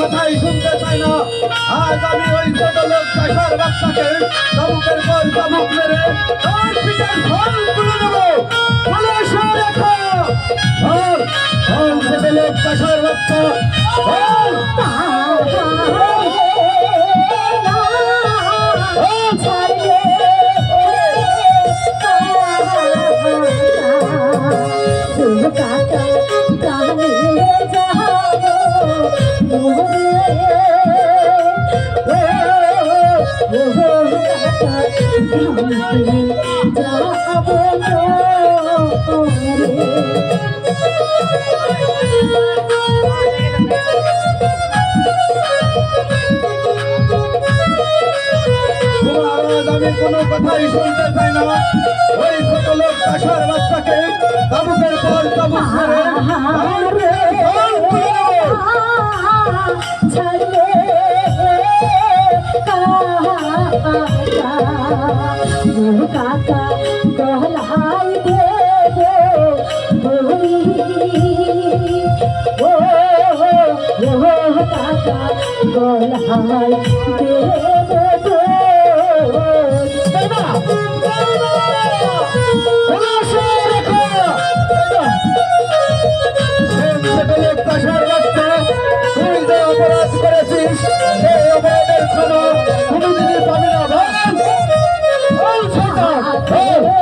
কথাই শুনতে চাই না আজ আমি ওই ছোট লোক চাষার বাচ্চাকে চাবুকের পর চাবুক মেরে তার পিঠের ফল তুলে দেবো এসো রেখো আর আর ছোট লোক চাষার বাচ্চা বল তোমার আজ আমি কোনো কথাই শুনতে চাই না ওই ছোট লোক চাষার বাচ্চাকে চাবুকের পর দেবো কাকা ও ও কাকা গহলাই দেবো করেছিস সেই অপরাধের ক্ষমা কোনোদিনই পাবি না বল বল শয়তান, বল।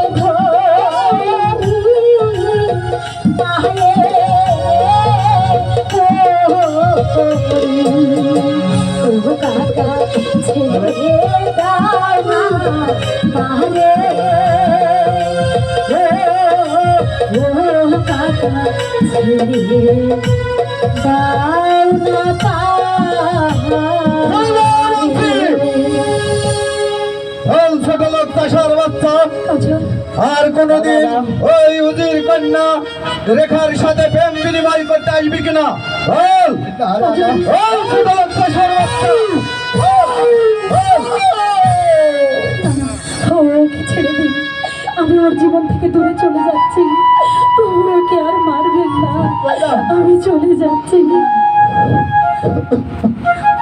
আর কোনদিন ওই উজির কন্যা রেখার সাথে প্রেম বিনিময় করতে আসবি কিনা? আমি ওর জীবন থেকে দূরে চলে যাচ্ছি। ওকে আর মারবেন না। আমি চলে যাচ্ছি।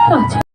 কাজ